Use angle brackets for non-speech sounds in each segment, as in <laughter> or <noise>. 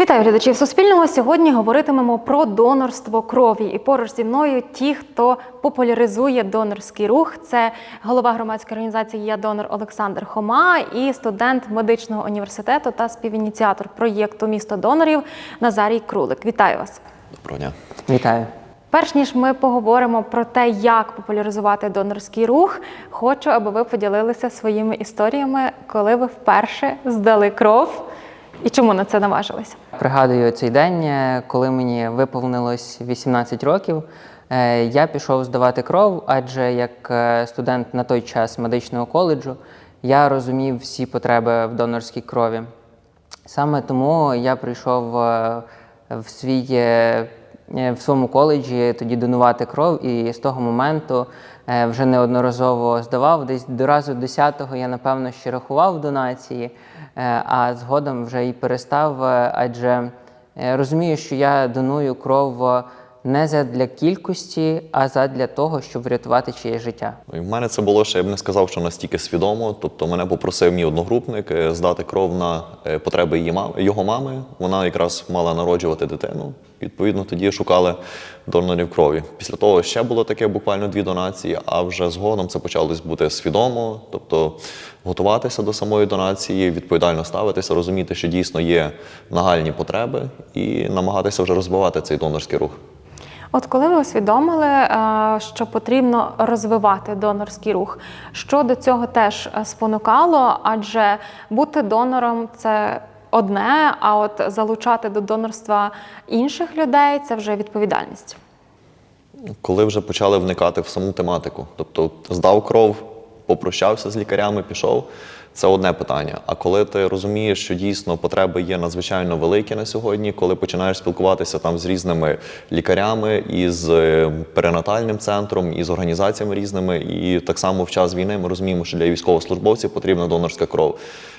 Вітаю глядачів Суспільного. Сьогодні говоритимемо про донорство крові. І поруч зі мною ті, хто популяризує донорський рух. Це голова громадської організації Я донор Олександр Хома і студент медичного університету та співініціатор проєкту Місто донорів Назарій Крулик. Вітаю вас. Доброго дня. Вітаю. Перш ніж ми поговоримо про те, як популяризувати донорський рух, хочу, аби ви поділилися своїми історіями, коли ви вперше здали кров і чому на це наважилися. Пригадую цей день, е, коли мені виповнилось 18 років. е, Я пішов здавати кров, адже як е, студент на той час медичного коледжу я розумів всі потреби в донорській крові. Саме тому я прийшов в свій в своєму коледжі тоді донувати кров, і з того моменту вже неодноразово здавав. Десь до разу 10-го я напевно ще рахував донації, а згодом вже і перестав, е, адже е, розумію, що я доную кров е, не задля кількості, а задля того, щоб врятувати чиє життя. І в мене це було ще я б не сказав, що настільки свідомо. Тобто мене попросив мій одногрупник е, здати кров на е, потреби її мами, його мами. Вона якраз мала народжувати дитину. Відповідно, тоді шукали донорів крові. Після того ще було таке буквально дві донації, а вже згодом це почалось бути свідомо, тобто готуватися до самої донації, відповідально ставитися, розуміти, що дійсно є нагальні потреби, і намагатися вже розвивати цей донорський рух. От коли ви усвідомили, е, що потрібно розвивати донорський рух, що до цього теж е, спонукало, адже бути донором це одне, а от залучати до донорства інших людей це вже відповідальність. Коли вже почали вникати в саму тематику, тобто здав кров, попрощався з лікарями, пішов. Це одне питання. А коли ти розумієш, що дійсно потреби є надзвичайно великі на сьогодні, коли починаєш спілкуватися там з різними лікарями, із е, перинатальним центром, із організаціями різними, і так само в час війни ми розуміємо, що для військовослужбовців потрібна донорська кров.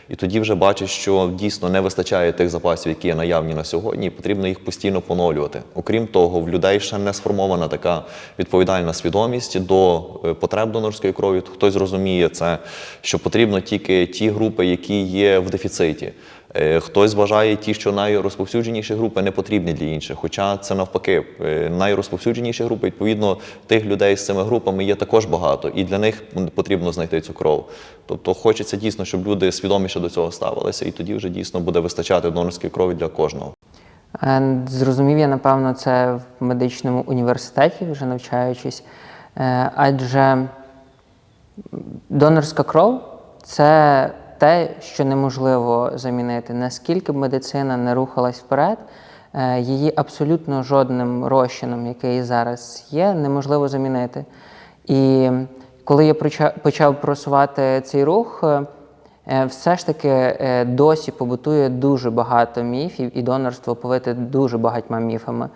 І тоді вже бачиш, що дійсно не вистачає тих запасів, які є наявні на сьогодні, і потрібно їх постійно поновлювати. Окрім того, в людей ще не сформована така відповідальна свідомість до е, потреб донорської крові. Хтось розуміє це, що потрібно тільки ті групи, які є в дефіциті. Е, Хтось вважає ті, що найрозповсюдженіші групи не потрібні для інших. Хоча це навпаки, е, найрозповсюдженіші групи, відповідно, тих людей з цими групами є також багато, і для них потрібно знайти цю кров. Тобто хочеться дійсно, щоб люди свідоміше до цього ставилися, і тоді вже дійсно буде вистачати донорської крові для кожного. Е, Зрозумів я, напевно, це в медичному університеті, вже навчаючись, адже донорська кров це те, що неможливо замінити. Наскільки б медицина не рухалась вперед, е, її абсолютно жодним розчином, який зараз є, неможливо замінити. І коли я почав просувати цей рух, е, Е, Все ж таки досі побутує дуже багато міфів, і донорство повите дуже багатьма міфами.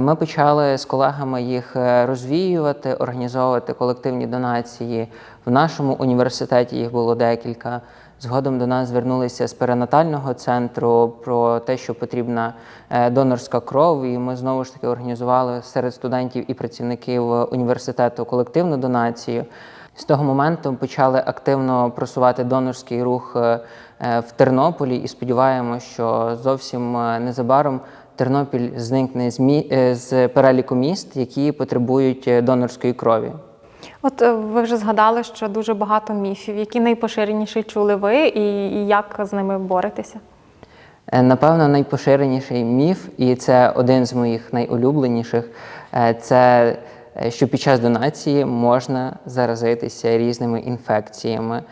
Ми почали з колегами їх розвіювати, організовувати колективні донації. В нашому університеті їх було декілька. Згодом до нас звернулися з перинатального центру про те, що потрібна е, донорська кров, і ми знову ж таки організували серед студентів і працівників університету колективну донацію. З того моменту почали активно просувати донорський рух е, е, в Тернополі і сподіваємося, що зовсім незабаром Тернопіль зникне з, переліку міст, які потребують донорської крові. От е, ви вже згадали, що дуже багато міфів, які найпоширеніші чули ви, і, як з ними боретеся? Е, Напевно, найпоширеніший міф, і це один з моїх найулюбленіших, е, це що під час донації можна заразитися різними інфекціями.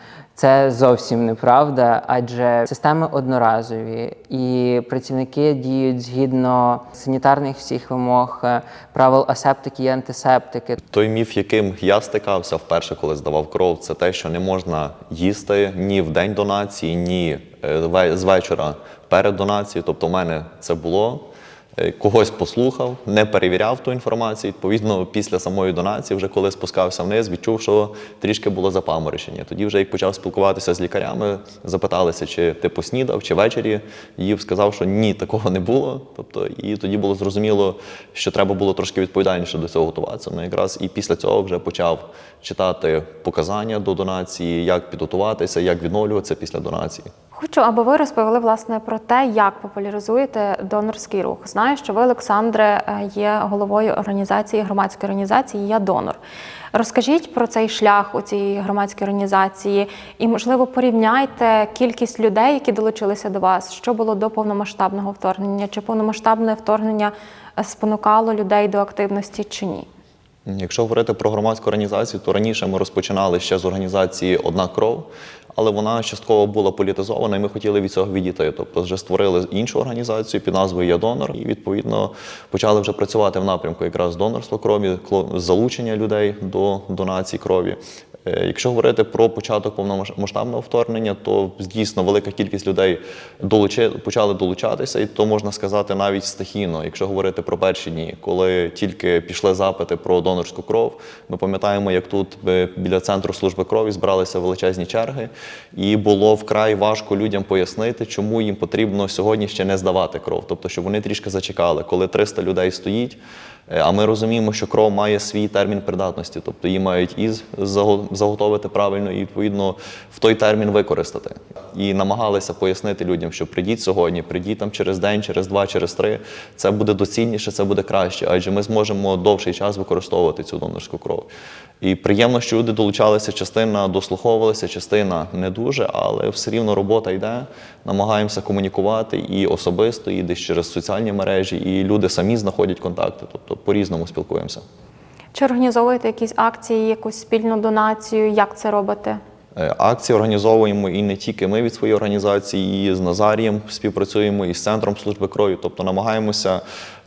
Це зовсім неправда, адже системи одноразові, і працівники діють згідно санітарних всіх вимог, е, правил асептики і антисептики. Той міф, яким я стикався вперше, коли здавав кров, це те, що не можна їсти ні в день донації, ні е, з вечора перед донацією. Тобто, в мене це було. Е, когось послухав, не перевіряв ту інформацію. Відповідно, після самої донації, вже коли спускався вниз, відчув, що трішки було запаморочення. Тоді, вже як почав спілкуватися з лікарями, запиталися, чи ти поснідав, чи ввечері їв, сказав, що ні, такого не було. Тобто, і тоді було зрозуміло, що треба було трошки відповідальніше до цього готуватися. Ну, якраз і після цього вже почав читати показання до донації, як підготуватися, як відновлюватися після донації. Хочу, аби ви розповіли власне про те, як популяризуєте донорський рух. Знаю, що ви, Олександре, е, є головою організації громадської організації Я донор. Розкажіть про цей шлях у цій громадській організації і, можливо, порівняйте кількість людей, які долучилися до вас, що було до повномасштабного вторгнення, чи повномасштабне вторгнення е, спонукало людей до активності чи ні. Якщо говорити про громадську організацію, то раніше ми розпочинали ще з організації Одна кров, але вона частково була політизована, і ми хотіли від цього відійти. Тобто вже створили іншу організацію під назвою Я донор, і відповідно почали вже працювати в напрямку якраз донорства крові, залучення людей до донації крові. Е, Якщо говорити про початок повномасштабного вторгнення, то дійсно велика кількість людей долучи, почали долучатися, і то можна сказати навіть стихійно. Якщо говорити про перші дні, коли тільки пішли запити про донорську кров, ми пам'ятаємо, як тут е, біля центру служби крові збиралися величезні черги, і було вкрай важко людям пояснити, чому їм потрібно сьогодні ще не здавати кров. Тобто, щоб вони трішки зачекали, коли 300 людей стоїть. Е, А ми розуміємо, що кров має свій термін придатності, тобто її мають і заготовити правильно, і відповідно в той термін використати. І намагалися пояснити людям, що прийдіть сьогодні, прийдіть там через день, через два, через три. Це буде доцільніше, це буде краще, адже ми зможемо довший час використовувати цю донорську кров. І приємно, що люди долучалися, частина дослуховувалася, частина не дуже, але все рівно робота йде. Намагаємося комунікувати і особисто, і десь через соціальні мережі, і люди самі знаходять контакти, тобто по-різному спілкуємося. Чи організовуєте якісь акції, якусь спільну донацію? Як це робите? Е, Акції організовуємо і не тільки ми від своєї організації, і з Назарієм співпрацюємо, і з центром служби крові. Тобто намагаємося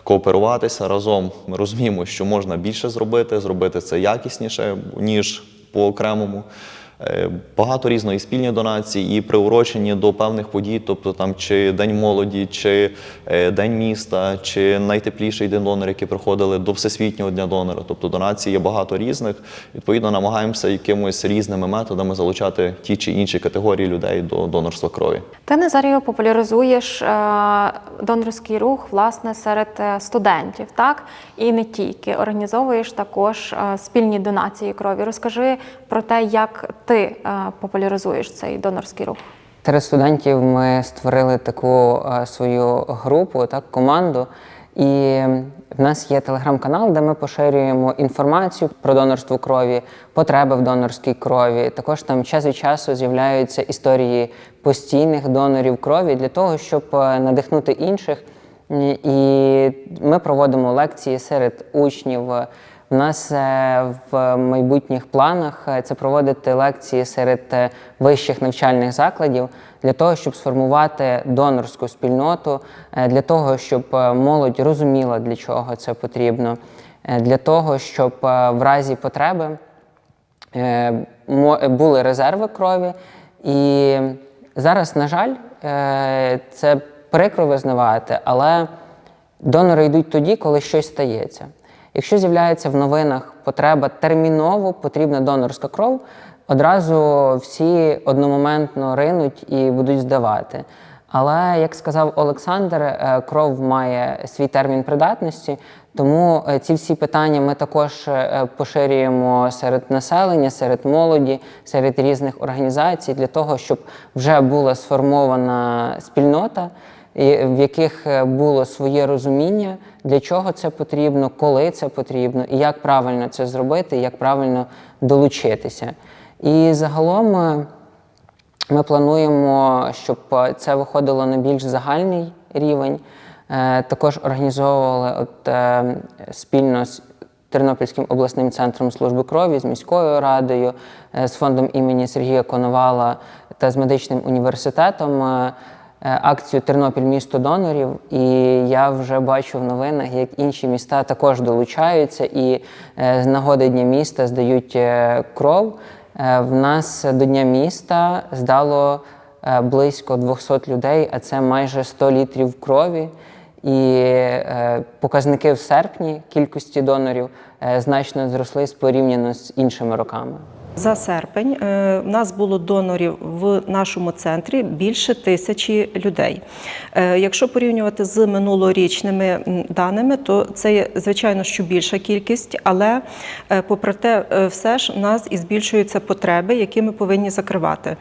кооперуватися разом. Ми розуміємо, що можна більше зробити, зробити це якісніше, ніж по окремому. Е, Багато різної спільні донації і приурочені до певних подій, тобто там чи День молоді, чи е, День міста, чи найтепліший день донора, які приходили до Всесвітнього дня донора. Тобто донацій є багато різних. Відповідно, намагаємося якимось різними методами залучати ті чи інші категорії людей до донорства крові. Ти Назарію популяризуєш е, донорський рух власне серед студентів, так і не тільки організовуєш також спільні донації крові. Розкажи про те, як ти е, популяризуєш цей донорський рух. Серед студентів ми створили таку е, свою групу, так, команду. І в нас є телеграм-канал, де ми поширюємо інформацію про донорство крові, потреби в донорській крові. Також там час від часу з'являються історії постійних донорів крові для того, щоб е, надихнути інших. І ми проводимо лекції серед учнів. У нас е, в майбутніх планах е, це проводити лекції серед е, вищих навчальних закладів для того, щоб сформувати донорську спільноту, для того, щоб молодь розуміла, для чого це потрібно, для того, щоб в разі потреби були резерви крові. І зараз, на жаль, це прикро визнавати, але донори йдуть тоді, коли щось стається. Якщо з'являється в новинах потреба терміново потрібна донорська кров, одразу всі одномоментно ринуть і будуть здавати. Але як сказав Олександр, е, кров має свій термін придатності, тому е, ці всі питання ми також е, поширюємо серед населення, серед молоді, серед різних організацій для того, щоб вже була сформована спільнота, в яких було своє розуміння, для чого це потрібно, коли це потрібно, і як правильно це зробити, і як правильно долучитися. І загалом. е, ми плануємо, щоб е, це виходило на більш загальний рівень. Е, Також організовували от, спільно з Тернопільським обласним центром служби крові, з міською радою, з фондом імені Сергія Коновала та з медичним університетом. Е, Акцію Тернопіль місто донорів, і я вже бачу в новинах, як інші міста також долучаються і е, з нагоди дня міста здають е, кров. В нас до Дня міста здало близько 200 людей, а це майже 100 літрів крові. і показники в серпні кількості донорів значно зросли порівняно з іншими роками. За серпень е, в нас було донорів в нашому центрі більше тисячі людей. Е, Якщо порівнювати з минулорічними даними, то це є звичайно що більша кількість, але е, попри те, все ж в нас і збільшуються потреби, які ми повинні закривати.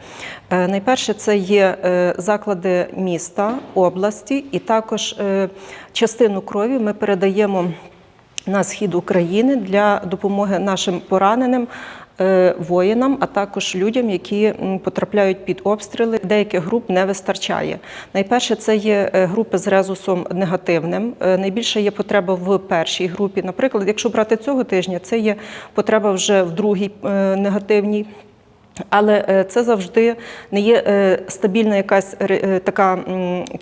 Найперше, це є заклади міста, області, і також частину крові ми передаємо на схід України для допомоги нашим пораненим. Е, Воїнам, а також людям, які потрапляють під обстріли, деяких груп не вистачає. Найперше це є е, групи з резусом негативним. Е, Найбільше є потреба в першій групі. Наприклад, якщо брати цього тижня, це є потреба вже в другій негативній. Але це завжди не є стабільна якась така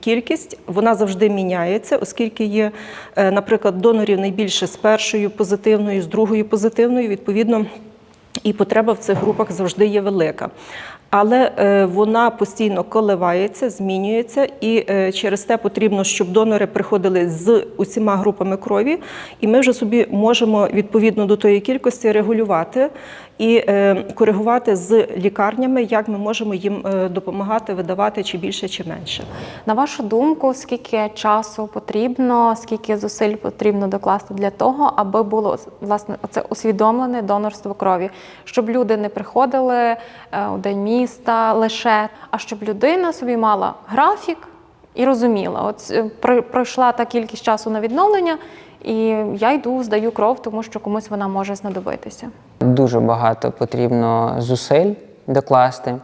кількість. Вона завжди міняється, оскільки є, наприклад, донорів найбільше з першою позитивною, з другою позитивною. Відповідно, і потреба в цих групах завжди є велика. Але е, вона постійно коливається, змінюється, і е, через те потрібно, щоб донори приходили з усіма групами крові, і ми вже собі можемо відповідно до тої кількості регулювати і е, коригувати з лікарнями, як ми можемо їм е, допомагати видавати чи більше, чи менше. На вашу думку, скільки часу потрібно, скільки зусиль потрібно докласти для того, аби було власне це усвідомлене донорство крові, щоб люди не приходили е, у день міста лише, а щоб людина собі мала графік і розуміла, от про- пройшла та кількість часу на відновлення, і я йду, здаю кров, тому що комусь вона може знадобитися. Дуже багато потрібно зусиль докласти,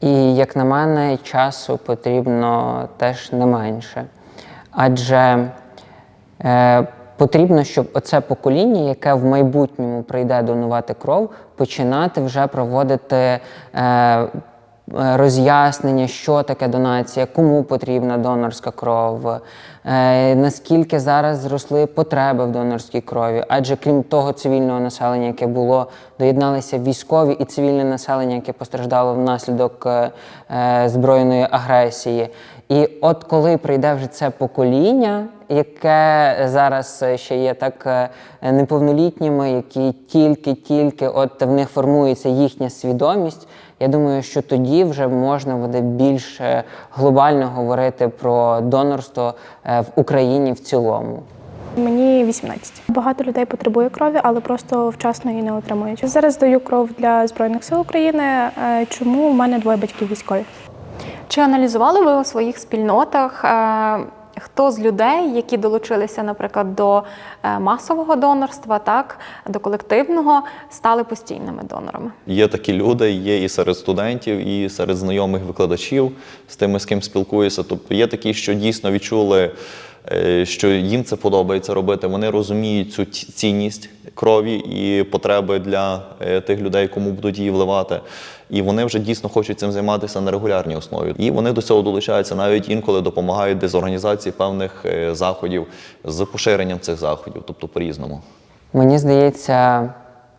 і, як на мене, часу потрібно теж не менше. Адже е, потрібно, щоб оце покоління, яке в майбутньому прийде донувати кров, починати вже проводити. Е, Роз'яснення, що таке донація, кому потрібна донорська кров, е, наскільки зараз зросли потреби в донорській крові. Адже крім того цивільного населення, яке було, доєдналися військові і цивільне населення, яке постраждало внаслідок е, е, збройної агресії. І от коли прийде вже це покоління, яке зараз ще є так е, неповнолітніми, які тільки-тільки от в них формується їхня свідомість. Я думаю, що тоді вже можна буде більш е, глобально говорити про донорство е, в Україні в цілому. Мені 18. Багато людей потребує крові, але просто вчасно її не отримують. Зараз даю кров для Збройних сил України. Чому в мене двоє батьків військові? Чи аналізували ви у своїх спільнотах, хто з людей, які долучилися, наприклад, до е, масового донорства, так, до колективного, стали постійними донорами? Є такі люди, є і серед студентів, і серед знайомих викладачів, з тими, з ким спілкуюся. Тобто є такі, що дійсно відчули, що їм це подобається робити. Вони розуміють цю цінність крові і потреби для е, тих людей, кому будуть її вливати. І вони вже дійсно хочуть цим займатися на регулярній основі. І вони до цього долучаються, навіть інколи допомагають десь з організації певних е, заходів з поширенням цих заходів, тобто по-різному. Мені здається,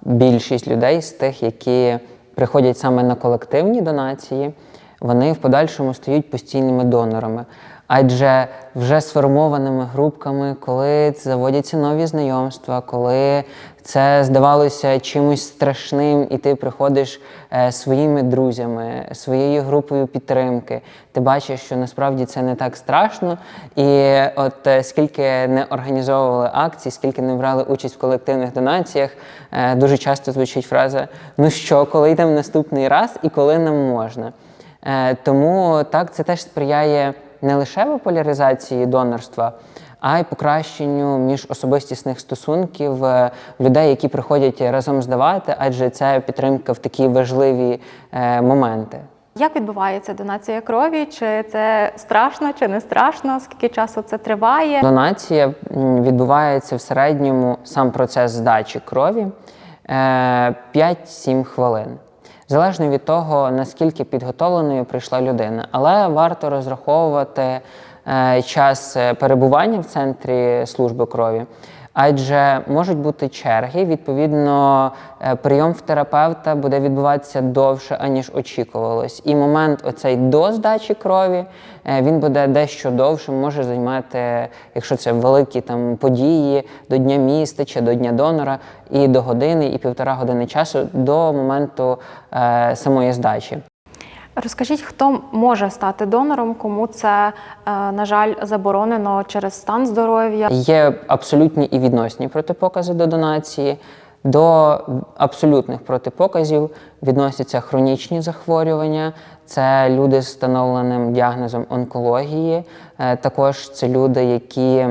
більшість людей з тих, які приходять саме на колективні донації, вони в подальшому стають постійними донорами. Адже вже сформованими групками, коли заводяться нові знайомства, коли це здавалося чимось страшним, і ти приходиш е, своїми друзями, своєю групою підтримки. Ти бачиш, що насправді це не так страшно. І от е, скільки не організовували акції, скільки не брали участь в колективних донаціях, е, дуже часто звучить фраза: ну що, коли йдемо наступний раз і коли нам можна. Е, Тому так це теж сприяє не лише популяризації донорства, а й покращенню міжособистісних стосунків е, людей, які приходять разом здавати, адже це підтримка в такі важливі е, моменти. Як відбувається донація крові? Чи це страшно, чи не страшно? Скільки часу це триває? Донація відбувається в середньому сам процес здачі крові е, 5-7 хвилин. Залежно від того, наскільки підготовленою прийшла людина. Але варто розраховувати е, час е, перебування в центрі служби крові. Адже можуть бути черги, відповідно, е, прийом в терапевта буде відбуватися довше, аніж очікувалось. І момент оцей до здачі крові е, він буде дещо довше, може займати, якщо це великі там події до Дня міста чи до Дня донора, і до години, і півтора години часу до моменту е, самої здачі. Розкажіть, хто може стати донором, кому це, е, на жаль, заборонено через стан здоров'я? Є абсолютні і відносні протипокази до донації. До абсолютних протипоказів відносяться хронічні захворювання, це люди з встановленим діагнозом онкології, е, також це люди, які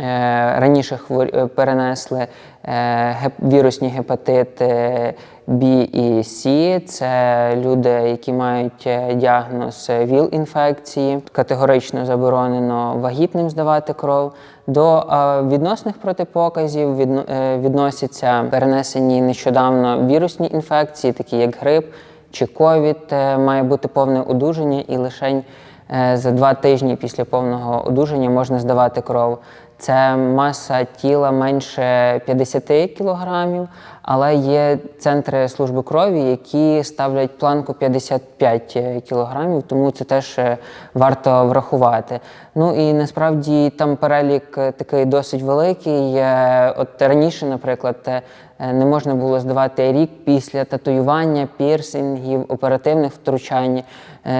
Е, Раніше перенесли вірусні гепатити B і C. Це люди, які мають е, діагноз ВІЛ-інфекції. Категорично заборонено вагітним здавати кров. До е, відносних протипоказів е, відносяться перенесені нещодавно вірусні інфекції, такі як грип чи ковід. Має бути повне одужання і лише За два тижні після повного одужання можна здавати кров. Це маса тіла менше 50 кілограмів, але є центри служби крові, які ставлять планку 55 кілограмів, тому це теж е, варто врахувати. Ну і насправді там перелік е, такий досить великий. От раніше, наприклад, е, не можна було здавати рік після татуювання, пірсингів, оперативних втручань.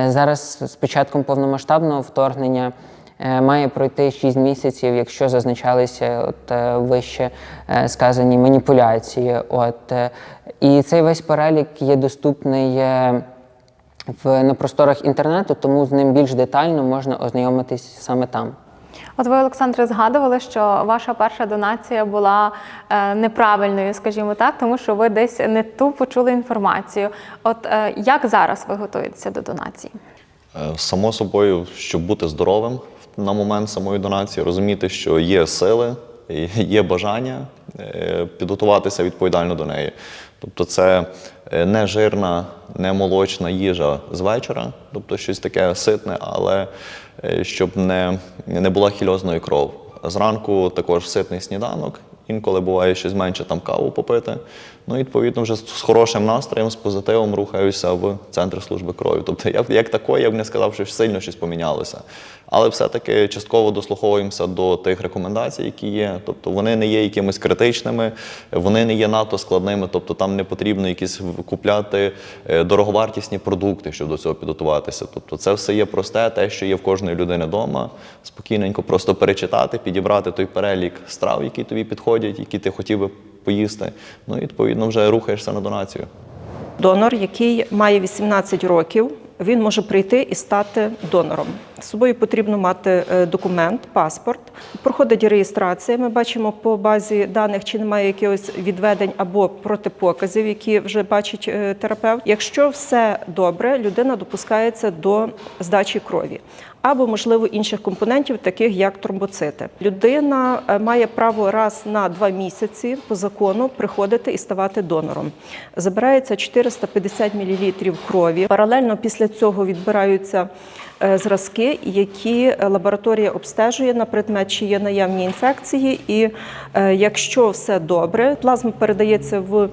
Зараз з початком повномасштабного вторгнення має пройти 6 місяців, якщо зазначалися от, е, вище е, сказані маніпуляції. От, е, і цей весь перелік є доступний. е, В, на просторах інтернету, тому з ним більш детально можна ознайомитись саме там. От ви, Олександре, згадували, що ваша перша донація була е, неправильною, скажімо так, тому що ви десь не ту почули інформацію. От е, як зараз ви готуєтеся до донації? Е, Само собою, щоб бути здоровим на момент самої донації, розуміти, що є сили, є бажання е, підготуватися відповідально до неї. Тобто, це е, не жирна, не молочна їжа з вечора, тобто щось таке ситне, але е, щоб не, не була хільозної кров. Зранку також ситний сніданок. Інколи буває щось менше там каву попити. Ну, і, відповідно, вже з хорошим настроєм, з позитивом рухаюся в центр служби крові. Тобто, як, як такої, я б не сказав, що сильно щось помінялося. Але все-таки частково дослуховуємося до тих рекомендацій, які є. Тобто вони не є якимись критичними, вони не є надто складними. Тобто там не потрібно якісь купляти е, дороговартісні продукти, щоб до цього підготуватися. Тобто це все є просте, те, що є в кожної людини вдома. Спокійненько просто перечитати, підібрати той перелік страв, які тобі підходять, які ти хотів би поїсти. Ну і відповідно вже рухаєшся на донацію. Донор, який має 18 років, він може прийти і стати донором. З собою потрібно мати е, документ, паспорт. Проходить реєстрація. Ми бачимо по базі даних, чи немає якихось відведень або протипоказів, які вже бачить е, терапевт. Якщо все добре, людина допускається до здачі крові. Або, можливо, інших компонентів, таких як тромбоцити. Людина е, має право раз на два місяці по закону приходити і ставати донором. Забирається 450 мл крові. Паралельно після цього відбираються зразки, які лабораторія обстежує на предмет, чи є наявні інфекції. І е, якщо все добре, плазма передається в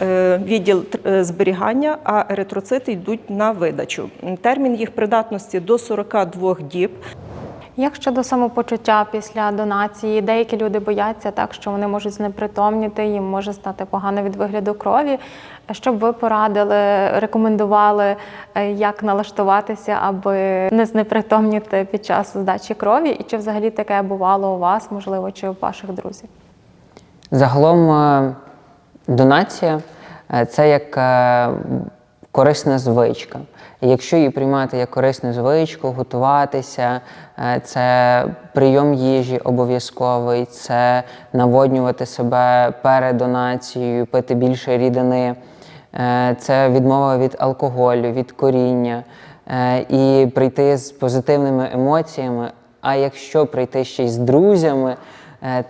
е, відділ е, зберігання, а еритроцити йдуть на видачу. Термін їх придатності до 42 діб. Як щодо самопочуття після донації, деякі люди бояться так, що вони можуть знепритомніти, їм може стати погано від вигляду крові. Щоб ви порадили, рекомендували, е, як налаштуватися, аби не знепритомніти під час здачі крові, і чи взагалі таке бувало у вас, можливо, чи у ваших друзів? Загалом е, донація е, це як корисна звичка. Якщо її приймати як корисну звичку, готуватися, е, це прийом їжі обов'язковий, це наводнювати себе перед донацією, пити більше рідини, е, це відмова від алкоголю, від коріння е, і прийти з позитивними емоціями. А якщо прийти ще й з друзями,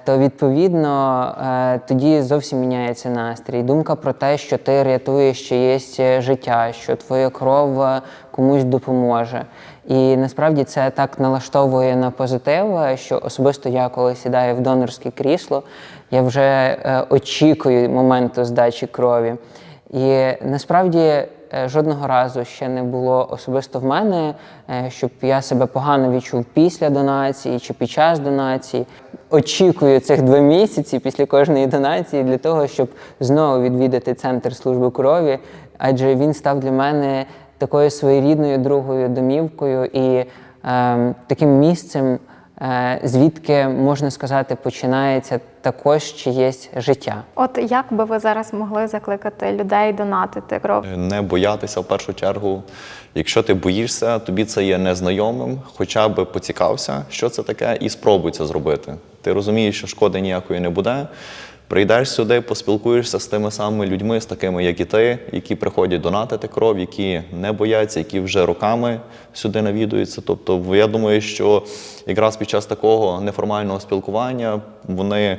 то відповідно е, тоді зовсім міняється настрій. Думка про те, що ти рятуєш чиєсь життя, що твоя кров е, комусь допоможе. І насправді це так налаштовує на позитив, е, що особисто я, коли сідаю в донорське крісло, я вже е, очікую моменту здачі крові. І насправді е, жодного разу ще не було особисто в мене, е, щоб я себе погано відчув після донації чи під час донації. Очікую цих два місяці після кожної донації для того, щоб знову відвідати центр служби крові, адже він став для мене такою своєрідною другою домівкою і ем, таким місцем, е, звідки можна сказати, починається також чиєсь життя. От як би ви зараз могли закликати людей донатити кров? Не боятися в першу чергу. Якщо ти боїшся, тобі це є незнайомим, хоча б поцікався, що це таке, і спробуй це зробити. Ти розумієш, що шкоди ніякої не буде. Прийдеш сюди, поспілкуєшся з тими самими людьми, з такими, як і ти, які приходять донатити кров, які не бояться, які вже роками сюди навідуються. Тобто, я думаю, що якраз під час такого неформального спілкування вони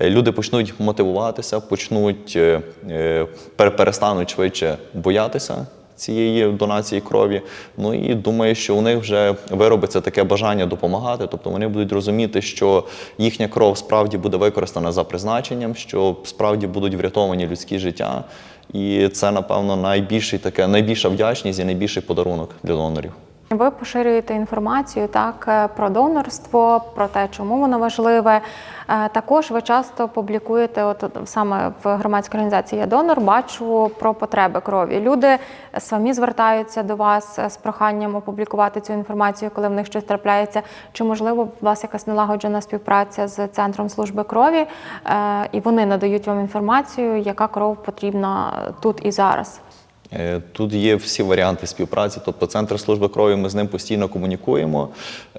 е, люди почнуть мотивуватися, почнуть е, е, перестануть швидше боятися цієї донації крові. Ну і думаю, що у них вже виробиться таке бажання допомагати. Тобто вони будуть розуміти, що їхня кров справді буде використана за призначенням, що справді будуть врятовані людські життя. І це, напевно, найбільший таке, найбільша вдячність і найбільший подарунок для донорів. Ви поширюєте інформацію так е, про донорство, про те, чому воно важливе. Е, Також ви часто публікуєте, от саме в громадській організації «Я донор, бачу про потреби крові. Люди самі звертаються до вас е, з проханням опублікувати цю інформацію, коли в них щось трапляється. Чи можливо у вас якась налагоджена співпраця з центром служби крові, і вони надають вам інформацію, яка кров потрібна тут і зараз? Е, Тут є всі варіанти співпраці, тобто центр служби крові, ми з ним постійно комунікуємо.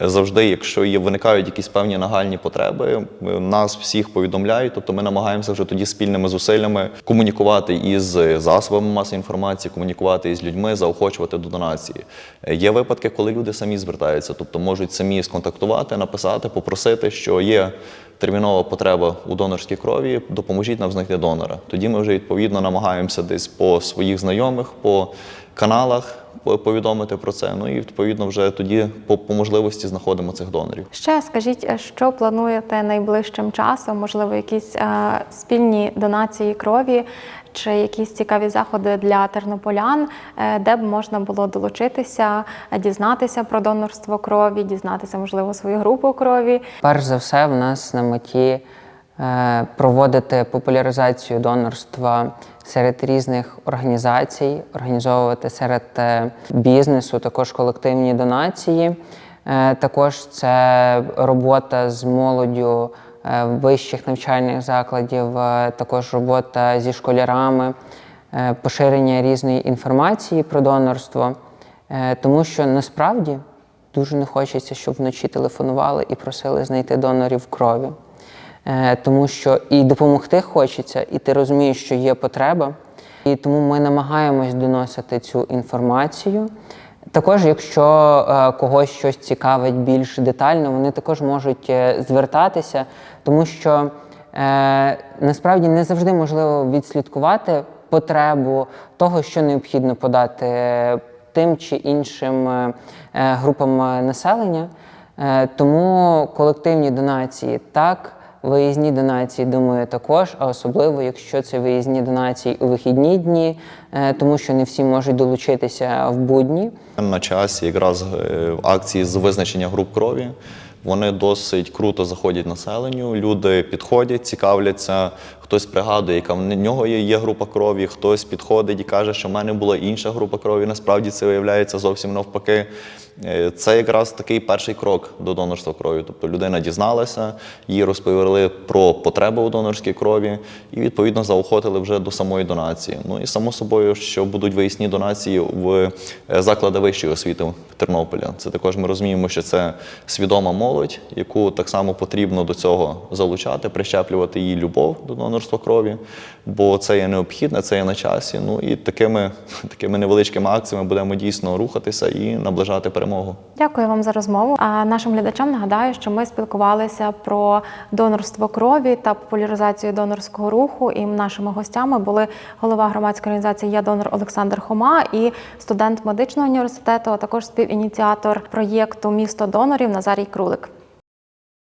Е, Завжди, якщо є виникають якісь певні нагальні потреби, е, нас всіх повідомляють. Тобто ми намагаємося вже тоді спільними зусиллями комунікувати із засобами масової інформації, комунікувати із людьми, заохочувати до донації. Є випадки, коли люди самі звертаються, тобто можуть самі сконтактувати, написати, попросити, що є термінова потреба у донорській крові, допоможіть нам знайти донора. Тоді ми вже відповідно намагаємося десь по своїх знайомих, по каналах повідомити про це. Ну і відповідно вже тоді по, по можливості знаходимо цих донорів. Ще скажіть, е, що плануєте найближчим часом? Можливо, якісь е, спільні донації крові чи якісь цікаві заходи для тернополян, е, де б можна було долучитися, дізнатися про донорство крові, дізнатися, можливо, свою групу крові. Перш за все, в нас на меті е, проводити популяризацію донорства серед різних організацій, організовувати серед е, бізнесу також колективні донації. Також це робота з молоддю вищих навчальних закладів, е, також робота зі школярами, е, поширення різної інформації про донорство. Е, Тому що насправді дуже не хочеться, щоб вночі телефонували і просили знайти донорів крові. Е, Тому що і допомогти хочеться, і ти розумієш, що є потреба. І тому ми намагаємось доносити цю інформацію. Також, якщо е, когось щось цікавить більш детально, вони також можуть е, звертатися, тому що е, насправді не завжди можливо відслідкувати потребу того, що необхідно подати тим чи іншим е, е, групам е, населення. Е, Тому колективні донації так, виїзні донації, думаю, також, а особливо, якщо це виїзні донації у вихідні дні, е, тому що не всі можуть долучитися в будні. На часі якраз в акції з визначення груп крові. Вони досить круто заходять населенню. Люди підходять, цікавляться. Хтось пригадує, яка в нього є, група крові, хтось підходить і каже, що в мене була інша група крові. Насправді це виявляється зовсім навпаки. Е, Це якраз такий перший крок до донорства крові. Тобто людина дізналася, їй розповіли про потребу у донорській крові і відповідно заохотили вже до самої донації. Ну і само собою, що будуть виїсні донації в е, заклади вищої освіти в Тернополі. Це також ми розуміємо, що це свідома молодь, яку так само потрібно до цього залучати, прищеплювати її любов до донорства крові, бо це є необхідне, це є на часі. Ну і такими, <laughs> такими невеличкими акціями будемо дійсно рухатися і наближати перемогу. Дякую вам за розмову. А нашим глядачам нагадаю, що ми спілкувалися про донорство крові та популяризацію донорського руху. І нашими гостями були голова громадської організації Я донор Олександр Хома і студент медичного університету, а також співініціатор проєкту Місто донорів Назарій Крулик.